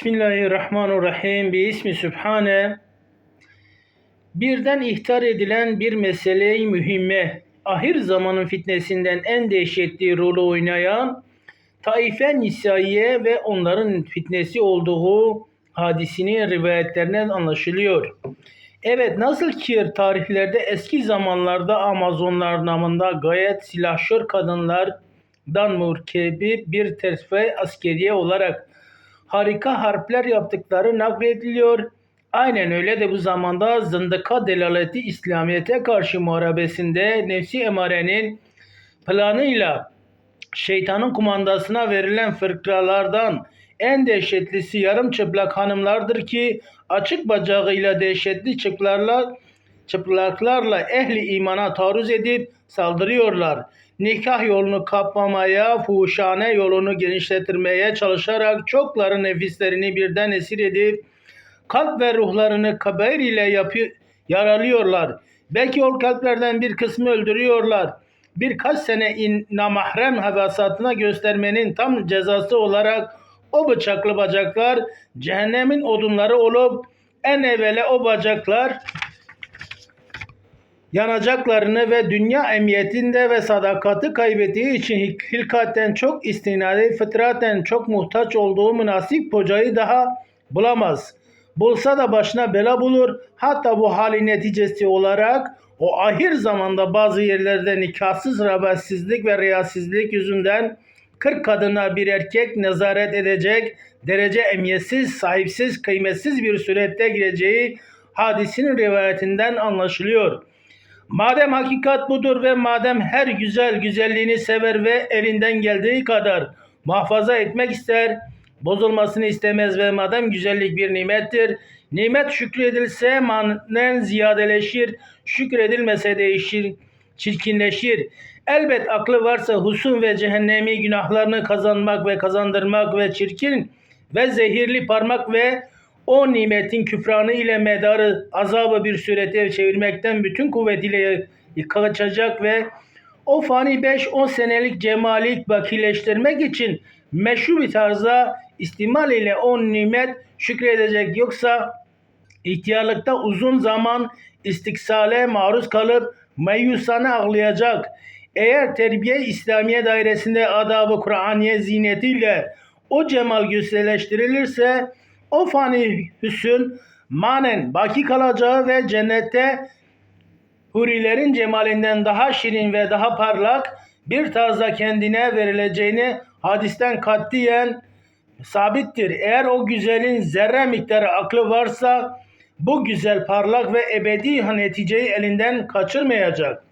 Bismillahirrahmanirrahim. Bi ismi Sübhane. Birden ihtar edilen bir meseleyi mühimme, ahir zamanın fitnesinden en dehşetli rolü oynayan Taife Nisaiye ve onların fitnesi olduğu hadisinin rivayetlerinden anlaşılıyor. Evet nasıl ki tarihlerde eski zamanlarda Amazonlar namında gayet silahşör kadınlardan mürkebi bir terfe askeriye olarak harika harpler yaptıkları naklediliyor. Aynen öyle de bu zamanda zındıka delaleti İslamiyet'e karşı muharebesinde nefsi emarenin planıyla şeytanın kumandasına verilen fırkalardan en dehşetlisi yarım çıplak hanımlardır ki açık bacağıyla dehşetli çıplaklarla, çıplaklarla ehli imana taarruz edip saldırıyorlar. Nikah yolunu kapmamaya, fuhuşane yolunu genişletirmeye çalışarak çokların nefislerini birden esir edip kalp ve ruhlarını kabair ile yapı, yaralıyorlar. Belki o kalplerden bir kısmı öldürüyorlar. Birkaç sene in, namahrem havasatına göstermenin tam cezası olarak o bıçaklı bacaklar cehennemin odunları olup en evvela o bacaklar yanacaklarını ve dünya emniyetinde ve sadakati kaybettiği için hilkaten çok istinadi, fıtraten çok muhtaç olduğu münasip kocayı daha bulamaz. Bulsa da başına bela bulur. Hatta bu hali neticesi olarak o ahir zamanda bazı yerlerde nikahsız rabatsizlik ve riyasizlik yüzünden 40 kadına bir erkek nezaret edecek derece emniyetsiz, sahipsiz, kıymetsiz bir surette gireceği hadisinin rivayetinden anlaşılıyor. Madem hakikat budur ve madem her güzel güzelliğini sever ve elinden geldiği kadar muhafaza etmek ister, bozulmasını istemez ve madem güzellik bir nimettir, nimet şükredilse manen ziyadeleşir, şükredilmese değişir, çirkinleşir. Elbet aklı varsa husun ve cehennemi günahlarını kazanmak ve kazandırmak ve çirkin ve zehirli parmak ve o nimetin küfranı ile medarı azabı bir surete çevirmekten bütün kuvvetiyle kaçacak ve o fani 5-10 senelik cemalik bakileştirmek için meşru bir tarzda istimal ile o nimet şükredecek yoksa ihtiyarlıkta uzun zaman istiksale maruz kalıp meyusane ağlayacak. Eğer terbiye İslamiye dairesinde adabı Kur'aniye zinetiyle o cemal güzelleştirilirse o fani hüsün manen baki kalacağı ve cennette hurilerin cemalinden daha şirin ve daha parlak bir tarzda kendine verileceğini hadisten katiyen sabittir. Eğer o güzelin zerre miktarı aklı varsa bu güzel parlak ve ebedi neticeyi elinden kaçırmayacak.